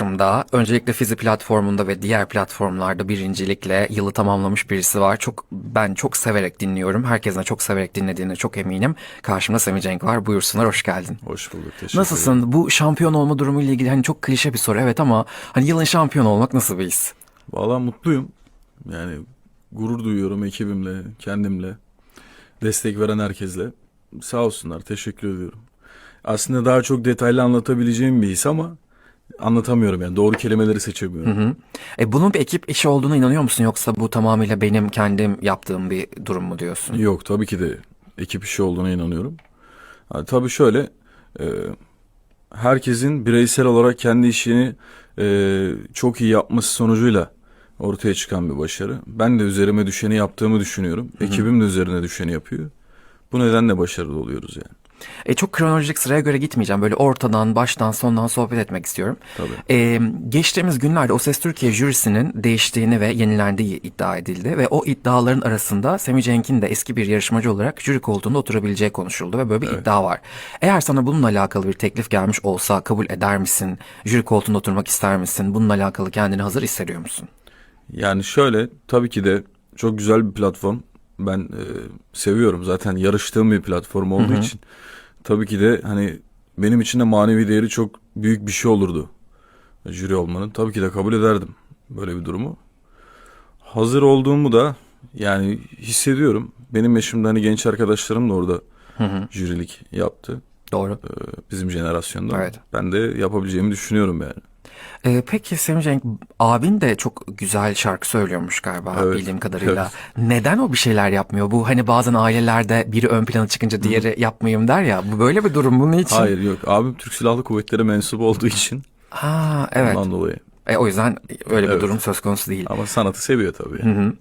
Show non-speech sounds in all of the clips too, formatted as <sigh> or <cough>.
karşımda öncelikle Fizi platformunda ve diğer platformlarda birincilikle yılı tamamlamış birisi var. Çok ben çok severek dinliyorum. Herkesin de çok severek dinlediğine çok eminim. Karşımda Semih Cenk var. Buyursunlar hoş geldin. Hoş bulduk. Teşekkür ederim. Nasılsın? Bu şampiyon olma durumu ile ilgili hani çok klişe bir soru evet ama hani yılın şampiyon olmak nasıl bir his? Valla mutluyum. Yani gurur duyuyorum ekibimle, kendimle. Destek veren herkesle. Sağ olsunlar. Teşekkür ediyorum. Aslında daha çok detaylı anlatabileceğim bir his ama anlatamıyorum yani. Doğru kelimeleri seçemiyorum. Hı. E bunun bir ekip işi olduğuna inanıyor musun yoksa bu tamamıyla benim kendim yaptığım bir durum mu diyorsun? Yok tabii ki de ekip işi olduğuna inanıyorum. Ha, tabii şöyle e, herkesin bireysel olarak kendi işini e, çok iyi yapması sonucuyla ortaya çıkan bir başarı. Ben de üzerime düşeni yaptığımı düşünüyorum. Ekibim de üzerine düşeni yapıyor. Bu nedenle başarılı oluyoruz yani. E çok kronolojik sıraya göre gitmeyeceğim. Böyle ortadan, baştan, sondan sohbet etmek istiyorum. Tabii. E, geçtiğimiz günlerde O Ses Türkiye jürisinin değiştiğini ve yenilendiği iddia edildi. Ve o iddiaların arasında Semih Cenk'in de eski bir yarışmacı olarak jüri koltuğunda oturabileceği konuşuldu. Ve böyle bir iddia var. Eğer sana bununla alakalı bir teklif gelmiş olsa kabul eder misin? Jüri koltuğunda oturmak ister misin? Bununla alakalı kendini hazır hissediyor musun? Yani şöyle tabii ki de çok güzel bir platform. Ben e, seviyorum zaten yarıştığım bir platform olduğu için. Tabii ki de hani benim için de manevi değeri çok büyük bir şey olurdu. Jüri olmanın. Tabii ki de kabul ederdim böyle bir durumu. Hazır olduğumu da yani hissediyorum. Benim yaşımda hani genç arkadaşlarım da orada jürilik yaptı. Doğru. e, Bizim jenerasyonda. Evet. Ben de yapabileceğimi düşünüyorum yani. Ee, peki Semih Cenk, abin de çok güzel şarkı söylüyormuş galiba Evet, bildiğim kadarıyla. Neden o bir şeyler yapmıyor? Bu hani bazen ailelerde biri ön plana çıkınca diğeri yapmayayım der ya. Bu böyle bir durum bunun için. Hayır yok. Abim Türk Silahlı Kuvvetleri mensubu olduğu için Ha evet. ondan dolayı. E, o yüzden öyle bir Evet. durum söz konusu değil. Ama sanatı seviyor tabii.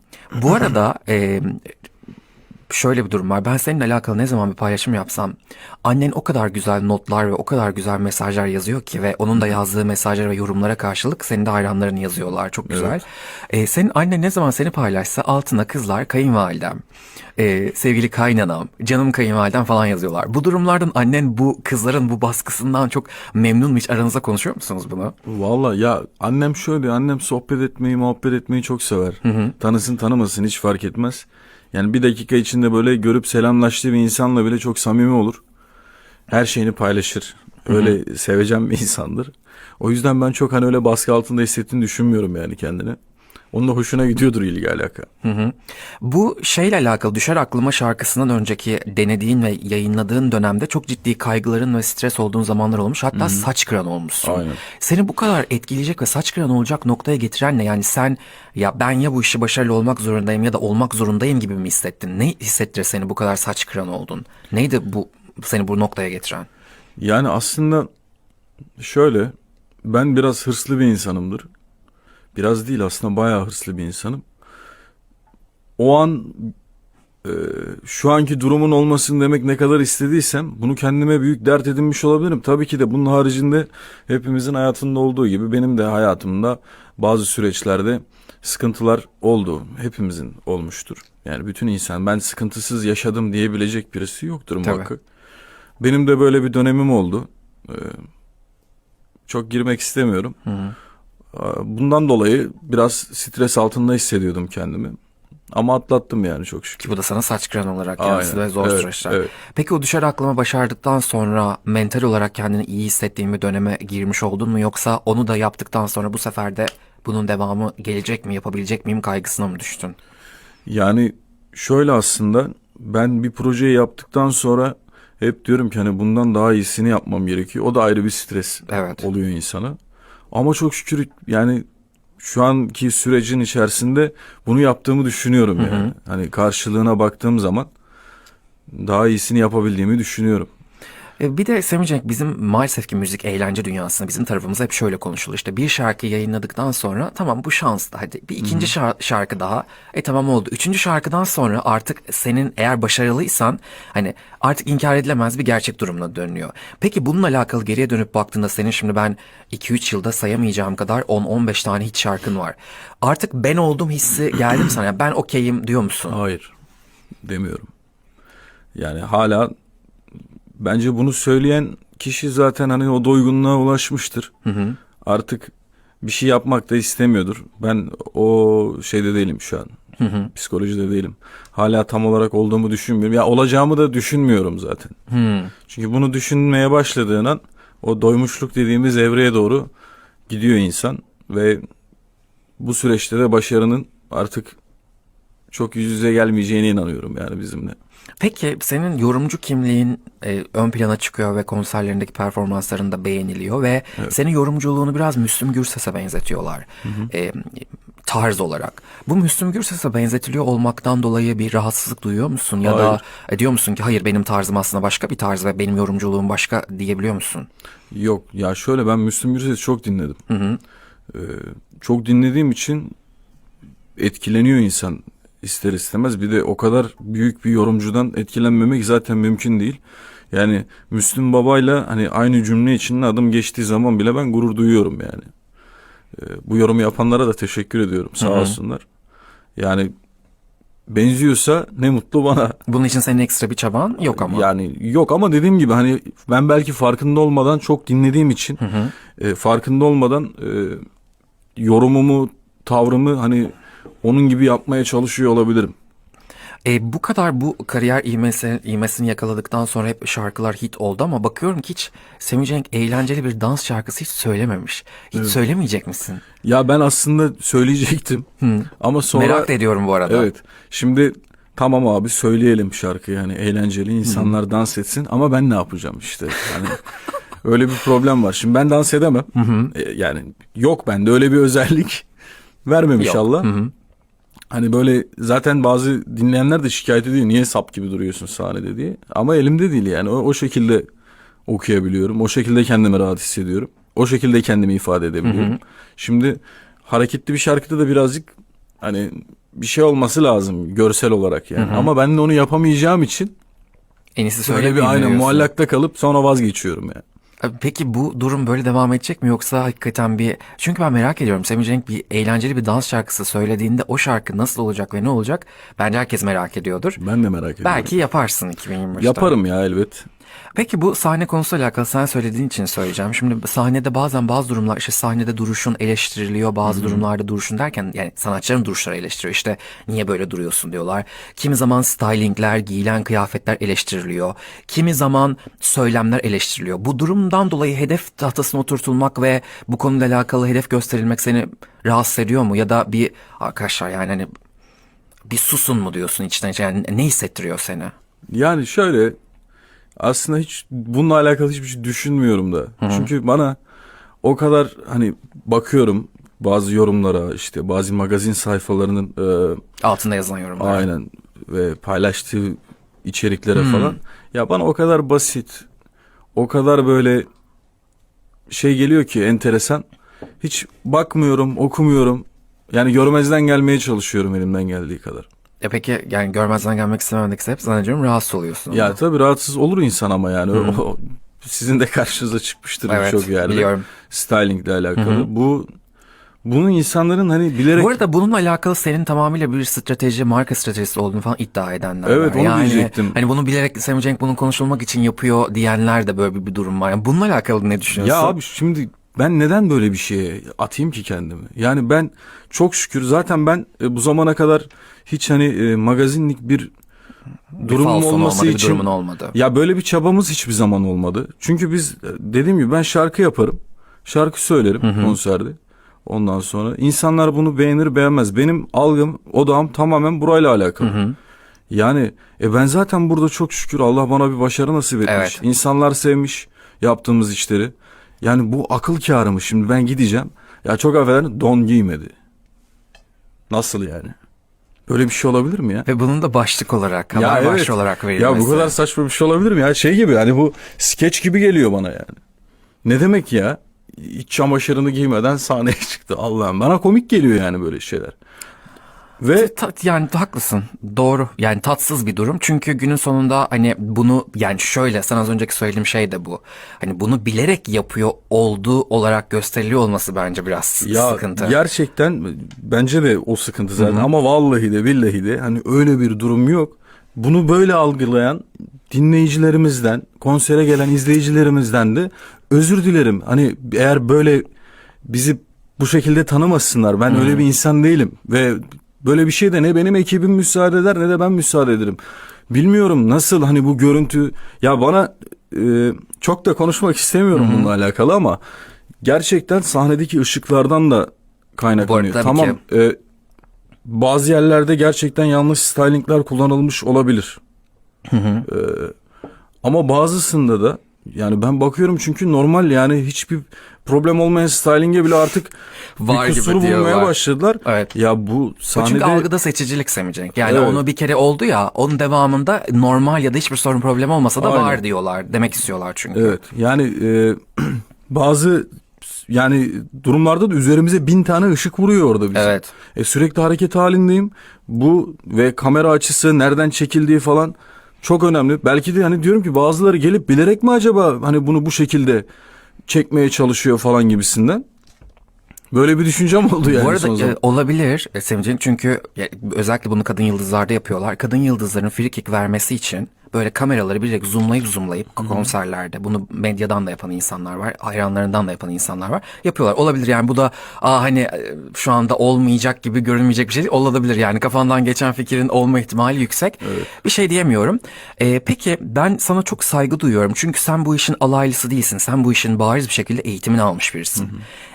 Bu arada e, şöyle bir durum var. Ben seninle alakalı ne zaman bir paylaşım yapsam annen o kadar güzel notlar ve o kadar güzel mesajlar yazıyor ki ve onun da yazdığı mesajlara ve yorumlara karşılık senin de hayranların yazıyorlar. Çok güzel. E, senin annen ne zaman seni paylaşsa altına kızlar kayınvalidem, e, sevgili kaynanam, canım kayınvalidem falan yazıyorlar. Bu durumlardan annen bu kızların bu baskısından çok memnun mu? Hiç aranızda konuşuyor musunuz bunu? Valla ya annem şöyle annem sohbet etmeyi muhabbet etmeyi çok sever. Tanısın tanımasın hiç fark etmez. Yani bir dakika içinde böyle görüp selamlaştığı bir insanla bile çok samimi olur. Her şeyini paylaşır. Öyle sevecen bir insandır. O yüzden ben çok hani öyle baskı altında hissettiğini düşünmüyorum yani kendini. Onun da hoşuna gidiyordur ilgi alaka. Hı hı. Bu şeyle alakalı Düşer Aklıma şarkısından önceki denediğin ve yayınladığın dönemde çok ciddi kaygıların ve stres olduğun zamanlar olmuş. Hatta saç kıran olmuşsun. Aynen. Seni bu kadar etkileyecek ve saç kıran olacak noktaya getiren ne? Yani sen ya ben ya bu işi başarılı olmak zorundayım ya da olmak zorundayım gibi mi hissettin? Ne hissettirir seni bu kadar saç kıran oldun? Neydi bu seni bu noktaya getiren? Yani aslında şöyle ben biraz hırslı bir insanımdır. Biraz değil aslında bayağı hırslı bir insanım. O an e, şu anki durumun olmasını demek ne kadar istediysem bunu kendime büyük dert edinmiş olabilirim. Tabii ki de bunun haricinde hepimizin hayatında olduğu gibi benim de hayatımda bazı süreçlerde sıkıntılar oldu. Hepimizin olmuştur. Yani bütün insan ben sıkıntısız yaşadım diyebilecek birisi yoktur Tabii. muhakkak. Benim de böyle bir dönemim oldu. Ee, çok girmek istemiyorum. Ee, Bundan dolayı biraz stres altında hissediyordum kendimi. Ama atlattım yani çok şükür. Ki bu da sana saç kıran olarak yansıdı ve zor Evet, süreçler. evet. Peki o düşer aklıma başardıktan sonra mental olarak kendini iyi hissettiğin bir döneme girmiş oldun mu? Yoksa onu da yaptıktan sonra bu sefer de bunun devamı gelecek mi, yapabilecek miyim kaygısına mı düştün? Yani şöyle aslında ben bir projeyi yaptıktan sonra hep diyorum ki hani bundan daha iyisini yapmam gerekiyor. O da ayrı bir stres Evet. oluyor insana. Ama çok şükür yani şu anki sürecin içerisinde bunu yaptığımı düşünüyorum yani. Hani karşılığına baktığım zaman daha iyisini yapabildiğimi düşünüyorum. E, Bir de Semih Cenk bizim maalesef ki müzik eğlence dünyasında bizim tarafımızda hep şöyle konuşulur. İşte bir şarkı yayınladıktan sonra tamam bu şanslı hadi bir ikinci şar- şarkı daha e tamam oldu. Üçüncü şarkıdan sonra artık senin eğer başarılıysan hani artık inkar edilemez bir gerçek durumuna dönüyor. Peki bununla alakalı geriye dönüp baktığında senin şimdi ben 2-3 yılda sayamayacağım kadar 10-15 tane hit şarkın var. Artık ben oldum hissi <clears throat> geldi mi sana? Yani ben okeyim diyor musun? Hayır demiyorum. Yani hala bence bunu söyleyen kişi zaten hani o doygunluğa ulaşmıştır. Artık bir şey yapmak da istemiyordur. Ben o şeyde değilim şu an. Psikolojide değilim. Hala tam olarak olduğumu düşünmüyorum. Ya olacağımı da düşünmüyorum zaten. Hmm. Çünkü bunu düşünmeye başladığın an o doymuşluk dediğimiz evreye doğru gidiyor insan ve bu süreçte de başarının artık çok yüz yüze gelmeyeceğine inanıyorum yani bizimle. Peki senin yorumcu kimliğin e, ön plana çıkıyor ve konserlerindeki performansların da beğeniliyor ve senin yorumculuğunu biraz Müslüm Gürses'e benzetiyorlar. E, tarz olarak. Bu Müslüm Gürses'e benzetiliyor olmaktan dolayı bir rahatsızlık duyuyor musun? Ya da Hayır. e, diyor musun ki hayır benim tarzım aslında başka bir tarz ve benim yorumculuğum başka diyebiliyor musun? Yok ya şöyle ben Müslüm Gürses'i çok dinledim. Ee, çok dinlediğim için etkileniyor insan ister istemez. Bir de o kadar büyük bir yorumcudan etkilenmemek zaten mümkün değil. Yani Müslüm Baba'yla hani aynı cümle içinde adım geçtiği zaman bile ben gurur duyuyorum yani. Ee, bu yorumu yapanlara da teşekkür ediyorum sağ Hı hı. olsunlar. Yani benziyorsa ne mutlu bana. Bunun için senin ekstra bir çaban yok ama. Yani yok ama dediğim gibi hani ben belki farkında olmadan çok dinlediğim için e, farkında olmadan e, yorumumu, tavrımı hani onun gibi yapmaya çalışıyor olabilirim. E, bu kadar bu kariyer ivmesi, ivmesini yakaladıktan sonra hep şarkılar hit oldu ama bakıyorum ki hiç Semih Cenk eğlenceli bir dans şarkısı hiç söylememiş. Hiç söylemeyecek misin? Ya ben aslında söyleyecektim ama sonra Merak ediyorum bu arada. evet şimdi tamam abi söyleyelim şarkıyı yani eğlenceli insanlar dans etsin ama ben ne yapacağım işte hani <laughs> öyle bir problem var. Şimdi ben dans edemem. E, yani yok bende öyle bir özellik vermemiş Yok. Allah. Hani böyle zaten bazı dinleyenler de şikayet ediyor. Niye sap gibi duruyorsun sahnede diye. Ama elimde değil yani. O, o şekilde okuyabiliyorum. O şekilde kendimi rahat hissediyorum. O şekilde kendimi ifade edebiliyorum. Şimdi hareketli bir şarkıda da birazcık hani bir şey olması lazım görsel olarak yani. Ama ben de onu yapamayacağım için En iyisi söylemeyeyim bir aynen muallakta kalıp sonra vazgeçiyorum yani. Peki bu durum böyle devam edecek mi yoksa hakikaten bir... Çünkü ben merak ediyorum. Semih Cenk bir eğlenceli bir dans şarkısı söylediğinde o şarkı nasıl olacak ve ne olacak? Bence herkes merak ediyordur. Ben de merak ediyorum. Belki yaparsın 2025'te. Yaparım ya elbet. Peki bu sahne konusuyla alakalı sen söylediğin için söyleyeceğim. Şimdi sahnede bazen bazı durumlar işte sahnede duruşun eleştiriliyor. Bazı durumlarda duruşun derken yani sanatçıların duruşları eleştiriyor. İşte niye böyle duruyorsun diyorlar. Kimi zaman stylingler, giyilen kıyafetler eleştiriliyor. Kimi zaman söylemler eleştiriliyor. Bu durumdan dolayı hedef tahtasına oturtulmak ve bu konuyla alakalı hedef gösterilmek seni rahatsız ediyor mu? Ya da bir arkadaşlar yani hani bir susun mu diyorsun içten içe yani ne hissettiriyor seni? Yani şöyle aslında hiç bununla alakalı hiçbir şey düşünmüyorum da. Çünkü bana o kadar hani bakıyorum bazı yorumlara işte bazı magazin sayfalarının e, Altında yazılan yorumlar. aynen ve paylaştığı içeriklere falan ya bana o kadar basit o kadar böyle şey geliyor ki enteresan hiç bakmıyorum okumuyorum yani görmezden gelmeye çalışıyorum elimden geldiği kadar. E peki yani görmezden gelmek istememedeki sebep zannediyorum rahatsız oluyorsun. Ya tabii rahatsız olur insan ama yani o, o- sizin de karşınıza çıkmıştır Evet, birçok yerde. biliyorum. Stylingle alakalı. Bu bunun insanların hani bilerek Bu arada bununla alakalı senin tamamıyla bir strateji, marka stratejisi olduğunu falan iddia edenler Evet, var. onu yani, diyecektim. Hani bunu bilerek Semih Cenk bunun konuşulmak için yapıyor diyenler de böyle bir, bir durum var. Yani bununla alakalı ne düşünüyorsun? ya abi şimdi ben neden böyle bir şeye atayım ki kendimi? Yani ben çok şükür zaten ben e, bu zamana kadar hiç hani e, magazinlik bir durumum olması olmadı, için durumun olmadı. Ya böyle bir çabamız hiçbir zaman olmadı. Çünkü biz e, dediğim gibi ben şarkı yaparım. Şarkı söylerim konserde. Ondan sonra insanlar bunu beğenir beğenmez. Benim algım, odağım tamamen burayla alakalı. Yani e ben zaten burada çok şükür Allah bana bir başarı nasip etmiş. Evet. İnsanlar sevmiş yaptığımız işleri. Yani bu akıl kârı mı şimdi ben gideceğim. Ya çok affedersin don giymedi. Nasıl yani? Böyle bir şey olabilir mi ya? Ve bunun da başlık olarak, haber Ya evet. başlığı olarak verilmesi. Ya bu kadar saçma bir şey olabilir mi ya? Şey gibi hani bu skeç gibi geliyor bana yani. Ne demek ya? İç çamaşırını giymeden sahneye <laughs> çıktı. Allah'ım bana komik geliyor yani böyle şeyler. Ve Ta- yani haklısın. Doğru. Yani tatsız bir durum. Çünkü günün sonunda hani bunu yani şöyle sana az önceki söylediğim şey de bu. Hani bunu bilerek yapıyor olduğu olarak gösteriliyor olması bence biraz ya sıkıntı. gerçekten bence de o sıkıntı zaten ama vallahi de billahi de hani öyle bir durum yok. Bunu böyle algılayan dinleyicilerimizden, konsere gelen izleyicilerimizden de özür dilerim. Hani eğer böyle bizi bu şekilde tanımasınlar. Ben öyle bir insan değilim ve böyle bir şey de ne benim ekibim müsaade eder ne de ben müsaade ederim. Bilmiyorum nasıl hani bu görüntü ya bana e, çok da konuşmak istemiyorum bununla alakalı ama gerçekten sahnedeki ışıklardan da kaynaklanıyor. tabii Tamam e, bazı yerlerde gerçekten yanlış stylingler kullanılmış olabilir. E, ama bazısında da yani ben bakıyorum çünkü normal yani hiçbir problem olmayan styling'e bile artık Var bir gibi kusur bulmaya diyorlar. başladılar. Evet. Ya bu sahnede çünkü algıda seçicilik Semih Yani Evet. onu bir kere oldu ya onun devamında normal ya da hiçbir sorun problem olmasa da Aynen. var diyorlar. Demek istiyorlar çünkü. Evet yani e, <clears throat> bazı yani durumlarda da üzerimize bin tane ışık vuruyor orada bizim. Evet. E, sürekli hareket halindeyim. Bu ve kamera açısı nereden çekildiği falan çok önemli. Belki de hani diyorum ki bazıları gelip bilerek mi acaba hani bunu bu şekilde çekmeye çalışıyor falan gibisinden. Böyle bir düşüncem oldu yani Bu arada son zaman. e, olabilir e, Semih'ciğim çünkü ya, özellikle bunu kadın yıldızlarda yapıyorlar. Kadın yıldızların free kick vermesi için böyle kameraları bilerek zoomlayıp zoomlayıp konserlerde bunu medyadan da yapan insanlar var. Hayranlarından da yapan insanlar var. Yapıyorlar. Olabilir yani bu da aa hani e, şu anda olmayacak gibi görünmeyecek bir şey değil. Olabilir yani kafandan geçen fikrin olma ihtimali yüksek. Bir şey diyemiyorum. E, peki ben sana çok saygı duyuyorum. Çünkü sen bu işin alaylısı değilsin. Sen bu işin bariz bir şekilde eğitimini almış birisin.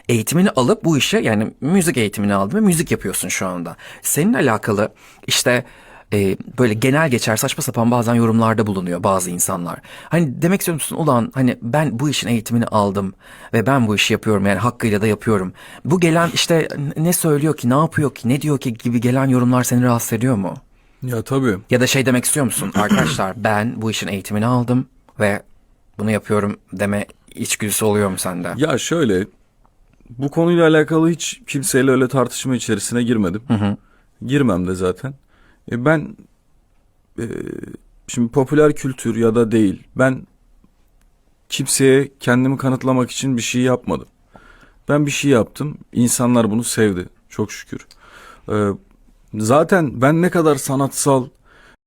Eğitimini alıp bu işe yani müzik eğitimini aldın ve müzik yapıyorsun şu anda. Seninle alakalı işte e, böyle genel geçer saçma sapan bazen yorumlarda bulunuyor bazı insanlar. Hani demek istiyor musun ulan hani ben bu işin eğitimini aldım ve ben bu işi yapıyorum yani hakkıyla da yapıyorum. Bu gelen işte ne söylüyor ki ne yapıyor ki ne diyor ki gibi gelen yorumlar seni rahatsız ediyor mu? Ya tabii. Ya da şey demek istiyor musun <clears throat> arkadaşlar ben bu işin eğitimini aldım ve bunu yapıyorum deme içgüdüsü oluyor mu sende? Ya şöyle bu konuyla alakalı hiç kimseyle öyle tartışma içerisine girmedim. Girmem de zaten. E ben e, şimdi popüler kültür ya da değil. Ben kimseye kendimi kanıtlamak için bir şey yapmadım. Ben bir şey yaptım. İnsanlar bunu sevdi. Çok şükür. E, zaten ben ne kadar sanatsal